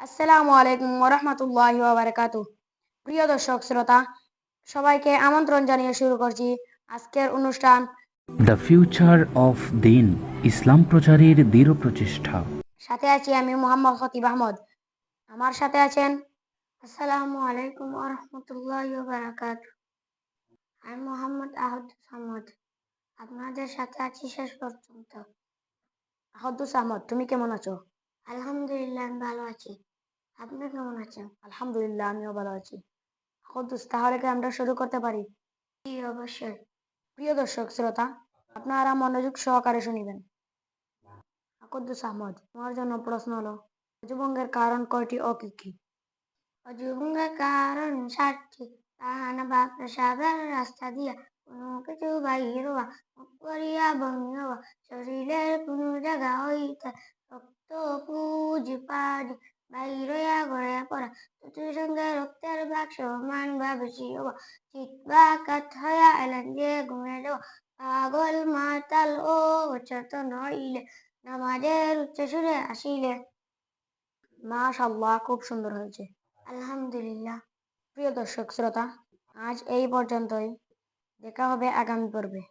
আসসালামু আলাইকুম ওরহমতুল্লাহ বারাকাত প্রিয় দর্শক শ্রোতা সবাইকে আমন্ত্রণ জানিয়ে শুরু করছি আজকের অনুষ্ঠান। দ্য ফিউচার অফ দিন ইসলাম প্রচারের দৃঢ় প্রচেষ্টা সাথে আছি আমি মোহাম্মদ খতিব আহমদ। আমার সাথে আছেন আসসালামু আলাইকুম ওরহমতুল্লাহ বারাকাত আমি মোহাম্মদ আহদুস আহমদ আপনাদের সাথে আছি শেষ পর্যন্ত। আহদুস আহমদ তুমি কেমন আছো? আলহামদুলিল্লাহ আমি ভালো আছি। আপনি কেমন আছেন? আলহামদুলিল্লাহ আমিও ভালো আছি। আহদুস তাহলে কি আমরা শুরু করতে পারি? জি অবশ্যই। প্রিয় দর্শক শ্রোতা আপনারা মনোযোগ সহকারে শুনিবেন। আকুদ্দুস আহমদ তোমার জন্য প্রশ্ন হলো অজুভঙ্গের কারণ কয়টি ও কি কি? অজুভঙ্গের কারণ সাতটি। তাহানা বা পেশাবের রাস্তা দিয়া কোনো কিছু বাহির হওয়া করিয়া হওয়া শরীরের কোনো জায়গা হইতে রক্ত পুঁজি পানি বাহির হইয়া গড়ে পড়া চতুর সঙ্গে রক্তের বাক্স সমান বা বেশি হওয়া চিত বা কাত হইয়া এলেন যে ঘুমে যাওয়া পাগল মাতাল ও অচেতন হইলে নামাজের উচ্চ সুরে আসিলে মাশাল্লাহ, খুব সুন্দর হয়েছে আলহামদুলিল্লাহ। প্রিয় দর্শক শ্রোতা আজ এই পর্যন্তই দেখা হবে আগামী পর্বে